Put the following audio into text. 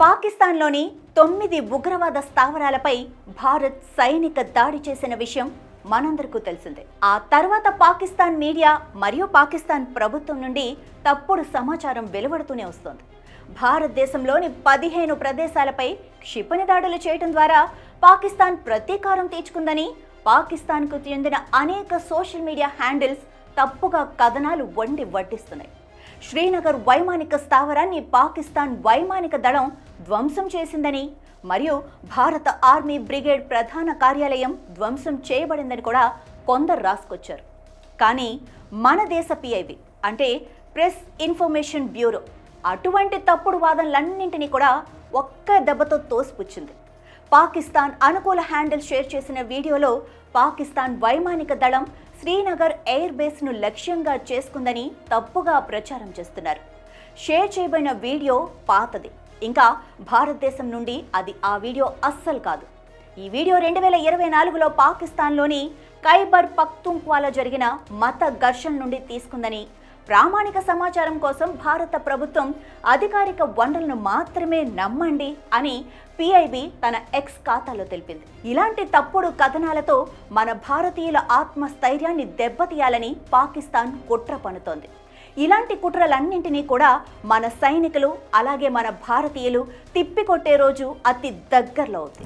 పాకిస్తాన్లోని తొమ్మిది ఉగ్రవాద స్థావరాలపై భారత్ సైనిక దాడి చేసిన విషయం మనందరికీ తెలిసిందే. ఆ తర్వాత పాకిస్తాన్ మీడియా మరియు పాకిస్తాన్ ప్రభుత్వం నుండి తప్పుడు సమాచారం వెలువడుతూనే వస్తోంది. భారతదేశంలోని పదిహేను ప్రదేశాలపై క్షిపణి దాడులు చేయడం ద్వారా పాకిస్తాన్ ప్రతీకారం తీర్చుకుందని పాకిస్తాన్కు చెందిన అనేక సోషల్ మీడియా హ్యాండిల్స్ తప్పుగా కథనాలు వండి వడ్డిస్తున్నాయి. శ్రీనగర్ వైమానిక స్థావరాన్ని పాకిస్తాన్ వైమానిక దళం ధ్వంసం చేసిందని మరియు భారత ఆర్మీ బ్రిగేడ్ ప్రధాన కార్యాలయం ధ్వంసం చేయబడిందని కూడా కొందరు రాసుకొచ్చారు. కానీ మన దేశ పిఐబి అంటే ప్రెస్ ఇన్ఫర్మేషన్ బ్యూరో అటువంటి తప్పుడు వాదనలన్నింటినీ కూడా ఒక్క దెబ్బతో తోసిపుచ్చింది. పాకిస్తాన్ అనుకూల హ్యాండిల్ షేర్ చేసిన వీడియోలో పాకిస్తాన్ వైమానిక దళం శ్రీనగర్ ఎయిర్ బేస్ను లక్ష్యంగా చేసుకుందని తప్పుగా ప్రచారం చేస్తున్నారు. షేర్ చేయబడిన వీడియో పాతది. ఇంకా భారతదేశం నుండి అది ఆ వీడియో అస్సలు కాదు. ఈ వీడియో రెండు వేల ఇరవై నాలుగులో పాకిస్తాన్లోని ఖైబర్ పక్తుంక్వాలో జరిగిన మత ఘర్షణ నుండి తీసుకుందని ప్రామాణిక సమాచారం కోసం భారత ప్రభుత్వం అధికారిక వనరులను మాత్రమే నమ్మండి అని పిఐబి తన ఎక్స్ ఖాతాలో తెలిపింది. ఇలాంటి తప్పుడు కథనాలతో మన భారతీయుల ఆత్మస్థైర్యాన్ని దెబ్బతీయాలని పాకిస్తాన్ కుట్ర పన్నుతోంది. ఇలాంటి కుట్రలన్నింటినీ కూడా మన సైనికులు అలాగే మన భారతీయులు తిప్పికొట్టే రోజు అతి దగ్గరలో ఉంది.